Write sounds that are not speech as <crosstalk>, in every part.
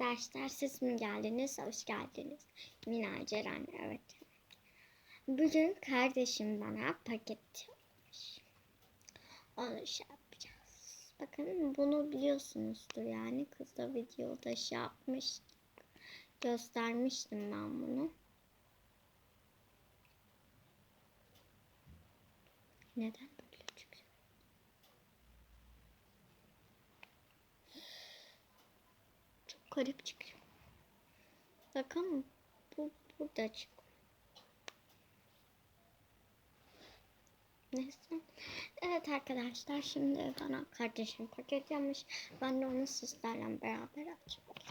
arkadaşlar siz mi geldiniz? Hoş geldiniz. Mina Ceren evet. Bugün kardeşim bana paket yapmış. Onu şey yapacağız. Bakın bunu biliyorsunuzdur yani. Kız da videoda şey yapmış. Göstermiştim ben bunu. Neden böyle çıkıyor? Çok garip çıkıyor. Bakın bu burada çıkıyor. Neyse. Evet arkadaşlar şimdi bana kardeşim paket yapmış. Ben de onu sizlerle beraber istiyorum.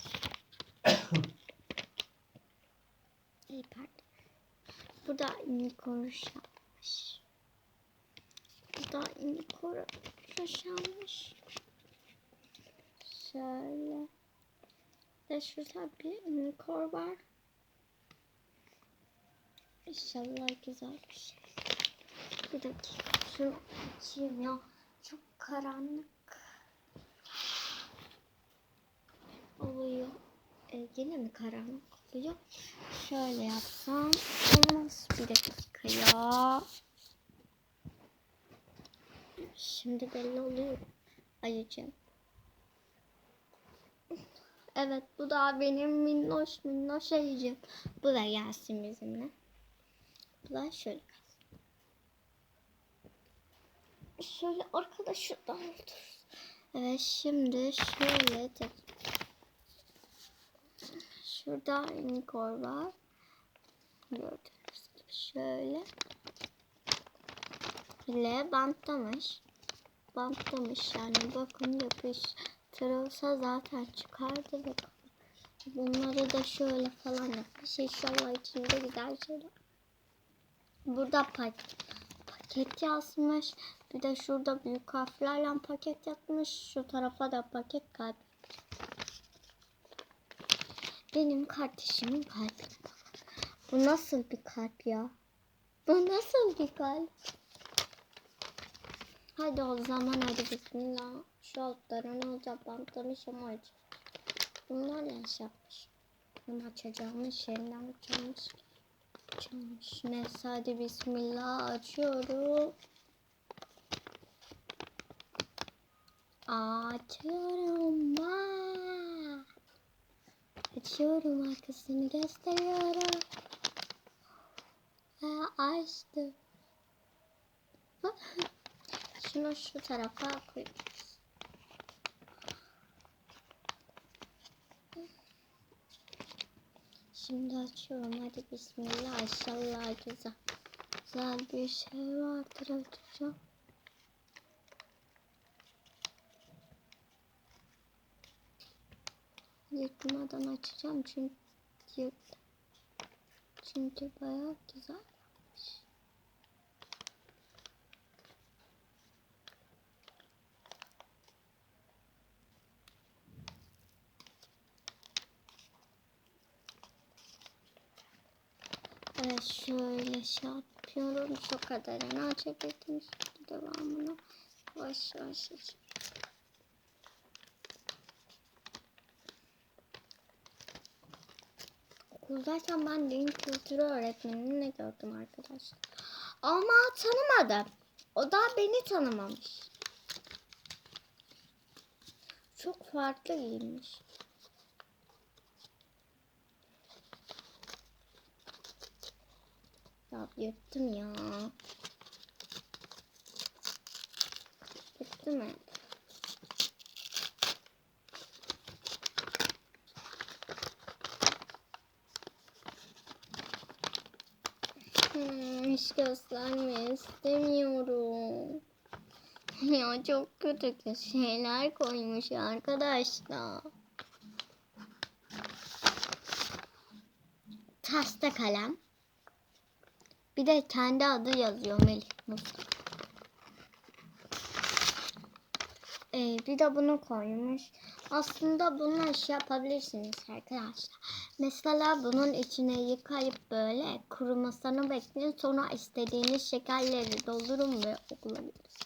<coughs> İyi pardon. Bu da Nikoruş yapmış. Bu da Nikoruş yapmış. Şöyle. Ve şurada bir Nikor var. İnşallah güzel bir şey. Bir dakika şunu açayım ya. Çok karanlık oluyor. E, yine mi karanlık oluyor? Şöyle yapsam olmaz. Bir dakika ya. Şimdi belli oluyor. Ayıcım. Evet bu da benim minnoş minnoş ayıcım. Bu da gelsin bizimle. Bu da şöyle kalsın. Şöyle arkada şuradan otururuz. Evet şimdi şöyle tek. Şurada Nikor var. Gördüğünüz gibi şöyle. Bile bantlamış. Bantlamış yani bakın yapıştırılsa zaten çıkardı bakın. Bunları da şöyle falan yapmış. İnşallah içinde güzel şeyler. Burada paket, paket yazmış. Bir de şurada büyük harflerle paket yapmış. Şu tarafa da paket kalp. Benim kardeşimin kalbi. Bu nasıl bir kalp ya? Bu nasıl bir kalp? Hadi o zaman hadi bismillah. Şu altlara ne olacak bantlamış ama acı. Bunlar yaş yapmış. Bunu açacağımız şeyinden çalmış. Çalmış. Neyse hadi bismillah açıyorum. Açıyorum. Aa! Açıyorum arkasını gösteriyorum. Ha, açtım. <laughs> Şunu şu tarafa koyacağız. Şimdi açıyorum. Hadi bismillah. İnşallah güzel. Güzel bir şey vardır açacağım. Yırtmadan açacağım çünkü çünkü bayağı güzel Evet şöyle şey yapıyorum. Şu kadarını açabildim. Şimdi devamını yavaş yavaş açayım. Okuldayken ben din kültürü öğretmenini gördüm arkadaşlar. Ama tanımadım. O da beni tanımamış. Çok farklı giyinmiş. Ya yırttım ya. Yırttım mı? Hmm, hiç gösterme istemiyorum. <laughs> Ya çok kötü şeyler koymuş arkadaşlar. Tahta kalem. Bir de kendi adı yazıyor Melih Musa. Ee, bir de bunu koymuş. Aslında bununla şey yapabilirsiniz arkadaşlar. Mesela bunun içine yıkayıp böyle kurumasını bekleyin. Sonra istediğiniz şekerleri doldurun ve kullanabilirsiniz.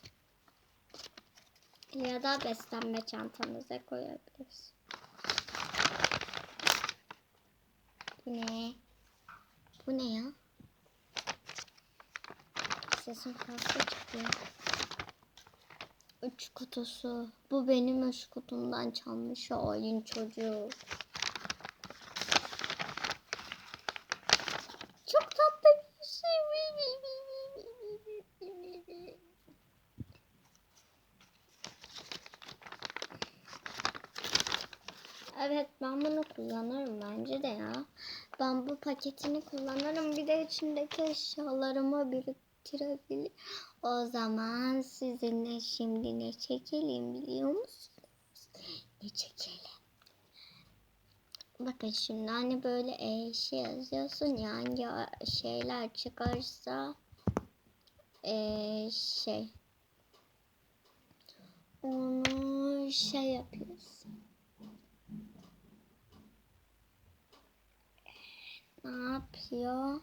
Ya da beslenme çantanıza koyabilirsiniz. Bu ne? Bu ne ya? Sesim fazla çıkıyor. Üç kutusu. Bu benim üç kutumdan çalmış oyun çocuğu. Çok tatlı bir şey. Evet ben bunu kullanırım bence de ya. Ben bu paketini kullanırım. Bir de içindeki eşyalarımı biriktirebilir. O zaman sizinle şimdi ne çekelim biliyor musunuz? Ne çekelim? Bakın şimdi hani böyle e, şey yazıyorsun ya hangi şeyler çıkarsa e, şey onu şey yapıyorsun. Ne yapıyor?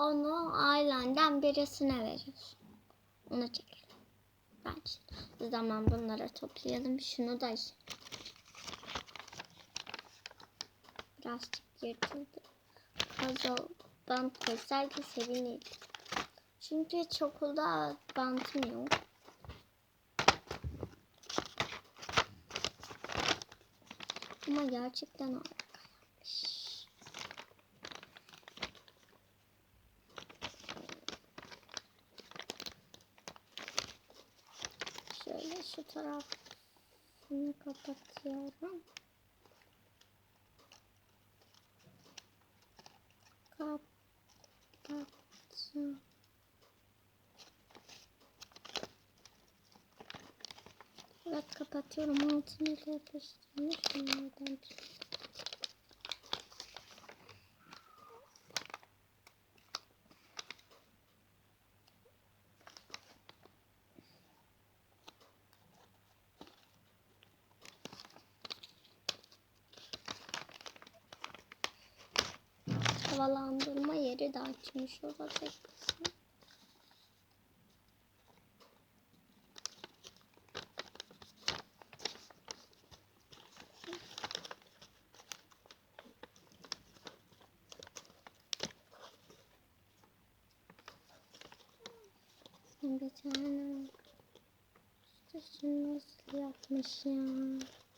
Onu ailenden birisine veriyorsun. Onu çekelim. Bence. O zaman bunları toplayalım. Şunu da birazcık yırtıldı. Oldu. Bant koysaydı sevinirdim. Çünkü hiç okulda bantım yok. Ama gerçekten harikaymış. Şöyle şu tarafını kapatıyorum. Kapattım. Evet kapatıyorum. Altını da yapıştırmış. Bunlardan havalandırma yeri de açmış olabilir. Bir tane şunu nasıl yapmış ya?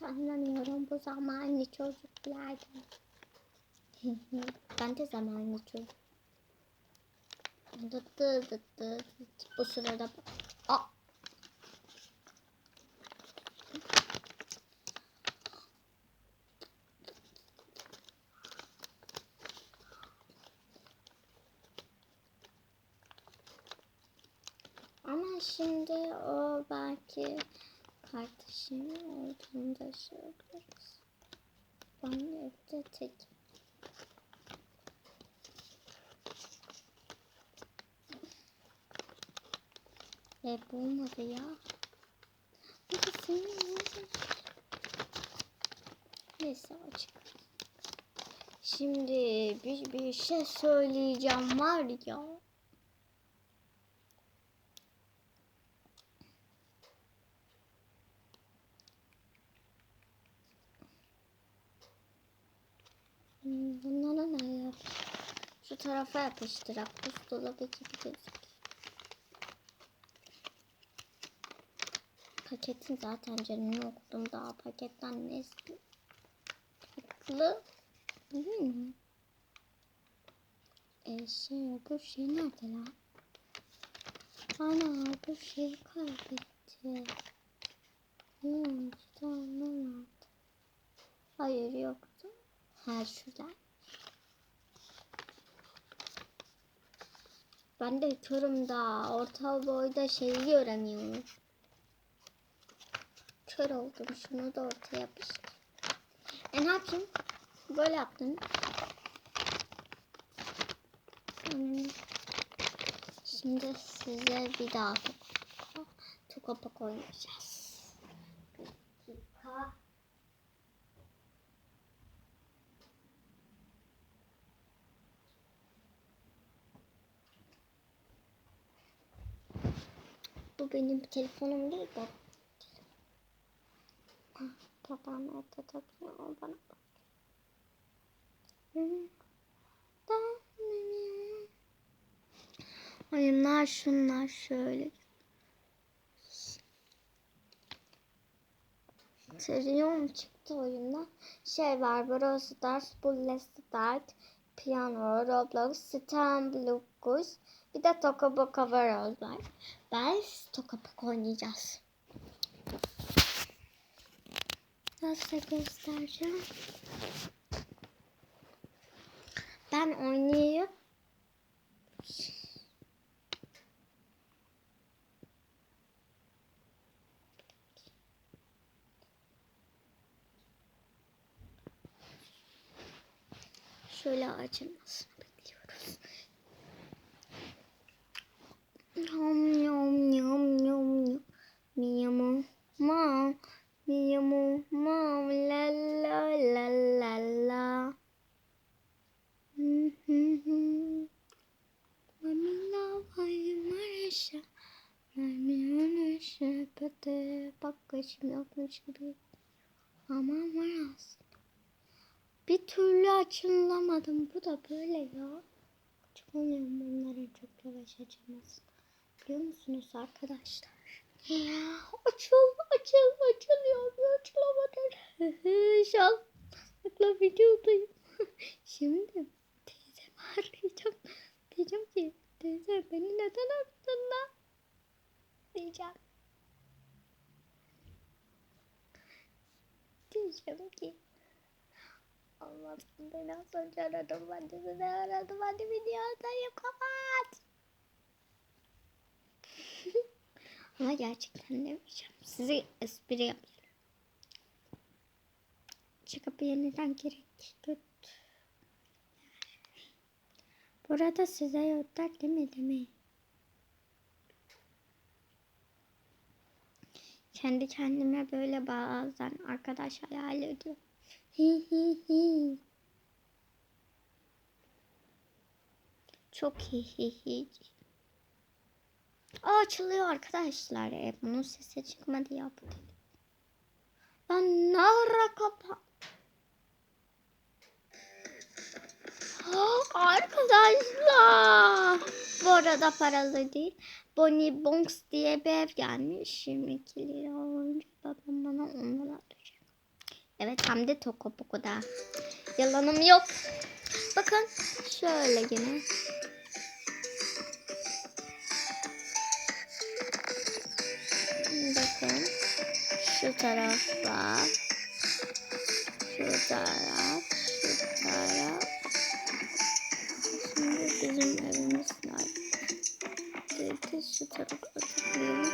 Hiç anlamıyorum bu zamanlı çocuklardan. <laughs> ben de zamanlı çocuk. Dıt. Bu sırada Aa! Ama şimdi o belki kardeşim olduğunda şey yaparız. Ben evde tek. E bulmadı ya. Peki senin nerede? Neyse açık. Şimdi bir, bir şey söyleyeceğim var ya. Hmm, Bunlara ne yap? Şu tarafa yapıştırak. Buzdolabı gibi gözüküyor. Paketin zaten canını okudum daha paketten ne istiyor? Tatlı. Mi? E şey bu şey nerede lan? Ana bu şey kaybetti. Ne oldu? Anlamadım. Hayır yoktu. Ha şurada. Ben de körüm daha. Orta boyda şeyi göremiyorum. Kör oldum. Şunu da ortaya yapıştır. E ne yapayım? Böyle yaptım. Şimdi size bir daha tokapak oynayacağız. Bir dakika. Benim telefonum değil. Ah, Babam evde takıyor o bana bak. Oyunlar şunlar şöyle. Trium çıktı oyunda. Şey var Brawl Stars, Bullet Start, Piano, Roblox, Stamblocus. Bir de Toka Boka World var. Biz Toka Boka oynayacağız. Nasıl göstereceğim? Ben oynayayım. Şöyle açılmasını Yum yum yum yum yum. Miyamu ma. Miyamu ma. La la la la la. Hı hı hı. Mamila vay mareşa. Mamila pete. Bak kaçım yokmuş gibi. Ama var aslında. Bir türlü açılamadım. Bu da böyle ya. Açamıyorum bunların çok yavaş açılması. Biliyor musunuz arkadaşlar? Ya açıl açıl açılıyor. Açılamadı. <laughs> Şanslıkla videodayım. <laughs> Şimdi teyzemi arayacağım. Diyeceğim ki teyze beni neden aradın lan? Diyeceğim. Diyeceğim ki Allah'ım beni az önce aradım. Ben de seni aradım. Ben de videodayım. Kapat. Ama gerçekten demeyeceğim. Size espri yapıyorum. Çıkıp yeniden gerek göt. Burada size yurtlar değil mi? Mi? Kendi kendime böyle bazen arkadaş hayal ediyorum. Hi hi hi. Çok hi hi hi. Aa, açılıyor arkadaşlar. E, bunun sesi çıkmadı ya. bu dedi. Lan ne ara kapa. Arkadaşlar. Bu arada paralı değil. Bonnie Bonks diye bir ev gelmiş. 22 lira olunca babam bana ondan atacak. Evet hem de Tokopoko'da. Yalanım yok. Bakın şöyle yine. Bakın şu tarafta. Şu taraf. Şu taraf. Şimdi bizim evimiz nerede? Bir de şu tarafa tıklayalım.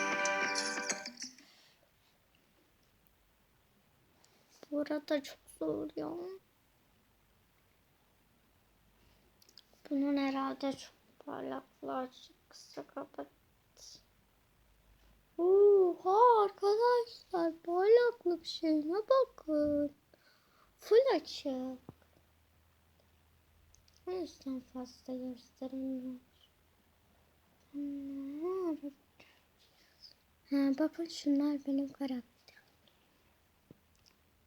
Burada çok zor ya. Bunun herhalde çok parlaklar çıksa kapat. Oha arkadaşlar parlaklık şeyine bakın. Full açık. O yüzden fazla gösteremiyoruz. Bunlar- Ha, bakın şunlar benim karakterim.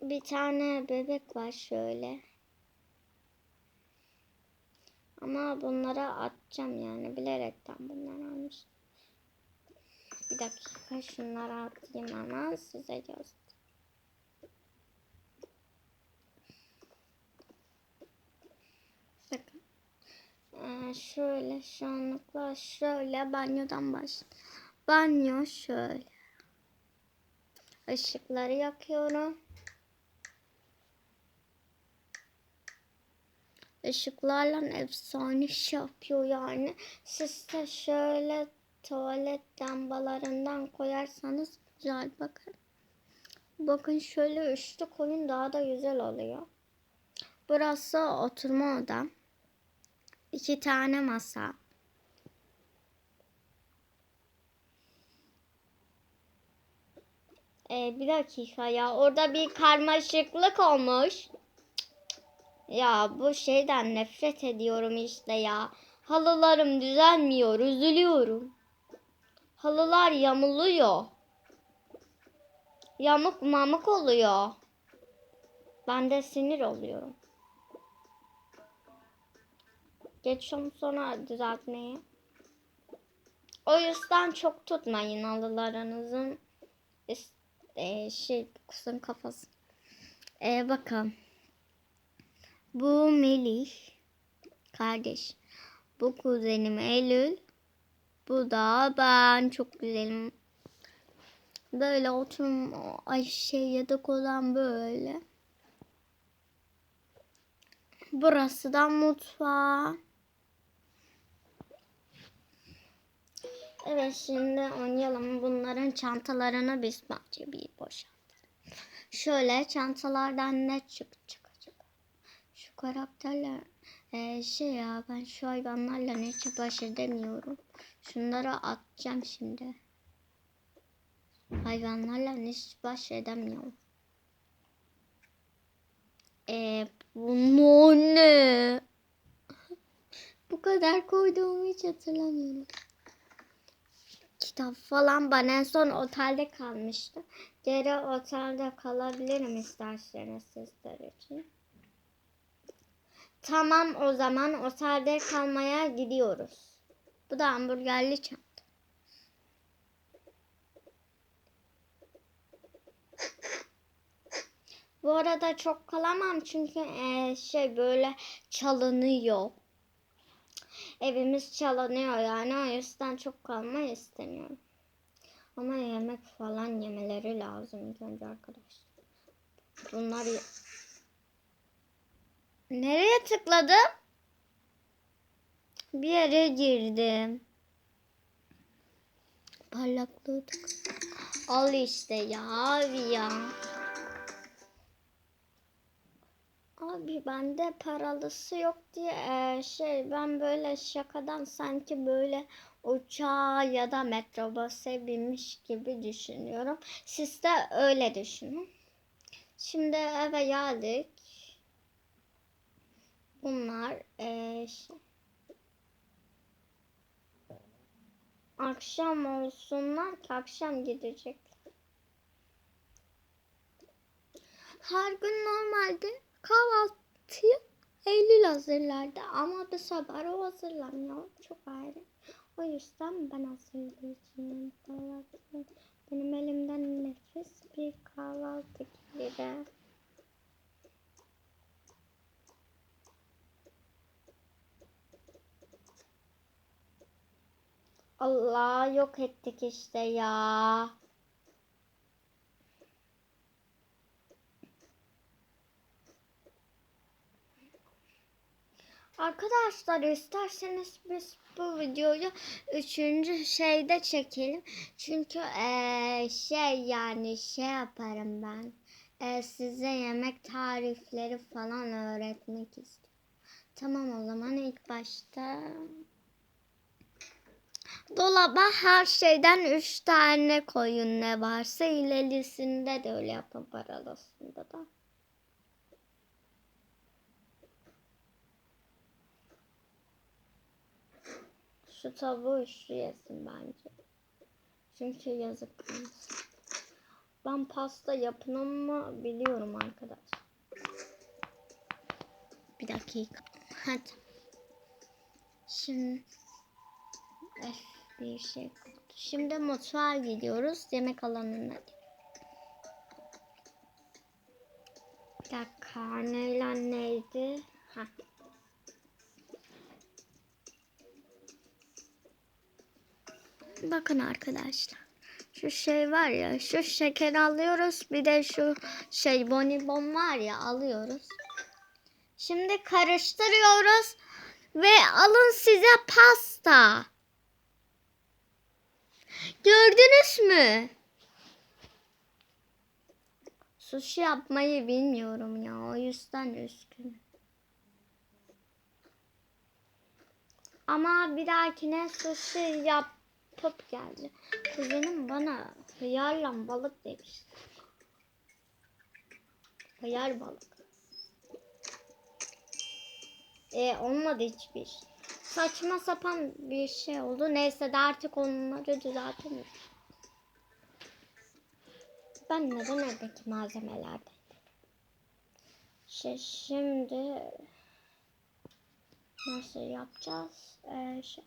Bir tane bebek var şöyle. Ama bunlara atacağım yani bilerekten bunları almış. Bir dakika şunları atayım hemen size göster. Bakın. Ee, şöyle şu anlıkla şöyle banyodan baş. Banyo şöyle. Işıkları yakıyorum. Işıklarla efsane iş yapıyor yani. Siz de şöyle tuvalet lambalarından koyarsanız güzel bakın. Bakın şöyle üçlü koyun daha da güzel oluyor. Burası oturma odam. İki tane masa. Ee, bir dakika ya orada bir karmaşıklık olmuş. Ya bu şeyden nefret ediyorum işte ya. Halılarım düzelmiyor, üzülüyorum. Halılar yamuluyor. Yamuk mamuk oluyor. Ben de sinir oluyorum. Geç onu sonra düzeltmeyi. O yüzden çok tutmayın halılarınızın e, şey kızın kafası. E, bakın. Bu Melih kardeş. Bu kuzenim Eylül. Bu da ben çok güzelim. Böyle oturum ay şey yatak olan böyle. Burası da mutfağı. Evet şimdi oynayalım. Bunların çantalarını biz bence bir boşaltalım. Şöyle çantalardan ne çıkacak acaba? Şu karakterler Ee, şey ya ben şu hayvanlarla ne baş edemiyorum. Şunları atacağım şimdi. Hayvanlarla hiç baş edemiyorum. Ee, bu ne? Bu kadar koyduğumu hiç hatırlamıyorum. Kitap falan ben en son otelde kalmıştım. Geri otelde kalabilirim isterseniz sizler için. Tamam o zaman otelde kalmaya gidiyoruz. Bu da hamburgerli çanta. Bu arada çok kalamam çünkü eee, şey böyle çalınıyor. Evimiz çalınıyor yani o yüzden çok kalmayı istemiyorum. Ama yemek falan yemeleri lazım ilk önce arkadaşlar. Bunlar ye- Nereye tıkladım? Bir yere girdim. Parlaklığı tık. Al işte ya abi ya. Abi bende paralısı yok diye eee, şey ben böyle şakadan sanki böyle uçağa ya da metrobüse binmiş gibi düşünüyorum. Siz de öyle düşünün. Şimdi eve geldik. Bunlar eee, şey. Akşam olsunlar ki akşam gidecekler. Her gün normalde kahvaltıyı Eylül hazırlardı ama bu sefer o hazırlamıyor. Çok ayrı. O yüzden ben hazırlayacağım. Benim elimden nefis bir kahvaltı gelir. Allah yok ettik işte ya. Arkadaşlar isterseniz biz bu videoyu üçüncü şeyde çekelim. Çünkü eee, şey yani şey yaparım ben. Eee, size yemek tarifleri falan öğretmek istiyorum. Tamam o zaman ilk başta dolaba her şeyden üç tane koyun ne varsa ilerisinde de öyle yapın paralosunda da. Şu tavuğu şu yesin bence. Çünkü yazık. Ben pasta yapımı biliyorum arkadaşlar. Bir dakika. Hadi. Şimdi Eh, bir şey. Şimdi mutfağa gidiyoruz. Yemek alanına. Bir dakika. Neyle neydi? Ha. Bakın arkadaşlar. Şu şey var ya. Şu şeker alıyoruz. Bir de şu şey bonibon var ya alıyoruz. Şimdi karıştırıyoruz. Ve alın size pasta. Gördünüz mü? Sushi yapmayı bilmiyorum ya. O yüzden üzgünüm. Ama bir dahakine sushi yapıp geldi. Kuzenim bana hıyarla balık demişti. Hıyar balık. E olmadı hiçbir. Saçma sapan bir şey oldu. Neyse de artık onları düzeltelim. Ben neden evdeki malzemelerden? Şey, şimdi nasıl yapacağız? Ee, şey,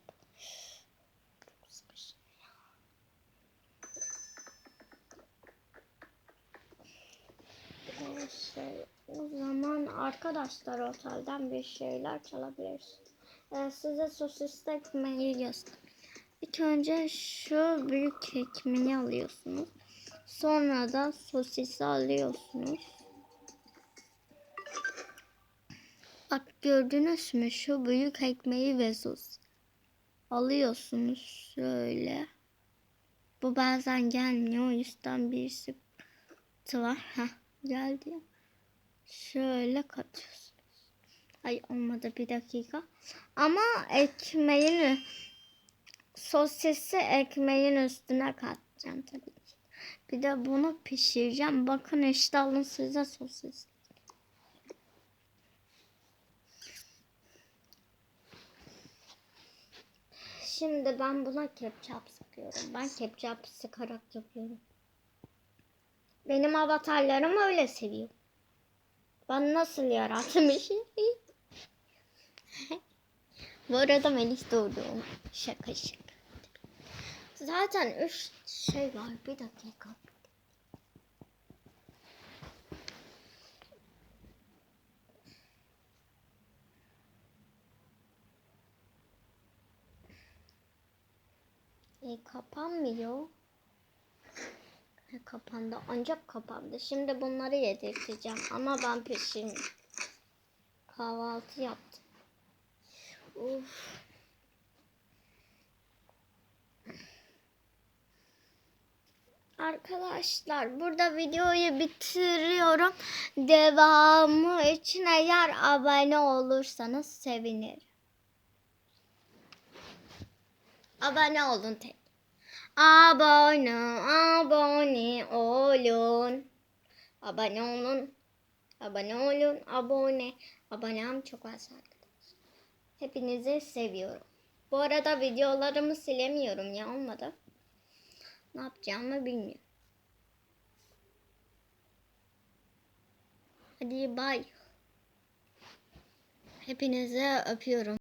şey, o zaman arkadaşlar otelden bir şeyler çalabiliriz. Ee, size sosis ekmeği göstereyim. İlk önce şu büyük ekmeği alıyorsunuz. Sonra da sosisi alıyorsunuz. Bak gördünüz mü şu büyük ekmeği ve sos. Alıyorsunuz şöyle. Bu bazen gelmiyor o yüzden bir sıkıntı var. Heh, geldi. Şöyle katıyorsunuz. Ay olmadı bir dakika. Ama ekmeğin sosisi ekmeğin üstüne katacağım tabii ki. Bir de bunu pişireceğim. Bakın işte alın size sosis. Şimdi ben buna ketçap sıkıyorum. Ben ketçap sıkarak yapıyorum. Benim avatarlarım öyle seviyor. Ben nasıl yaratmışım? <laughs> <laughs> Bu arada Melis doğdu. Şaka şaka. Zaten üç şey var. Bir dakika. E, kapanmıyor. E, kapandı. Ancak kapandı. Şimdi bunları yedirteceğim. Ama ben peşin kahvaltı yaptım. Uf. Arkadaşlar burada videoyu bitiriyorum. Devamı için eğer abone olursanız sevinirim. Abone olun tek. Abone, abone olun. Abone olun. Abone olun, abone. Abonem çok az. Hepinizi seviyorum. Bu arada videolarımı silemiyorum ya olmadı. Ne yapacağımı bilmiyorum. Hadi bay. Hepinizi öpüyorum.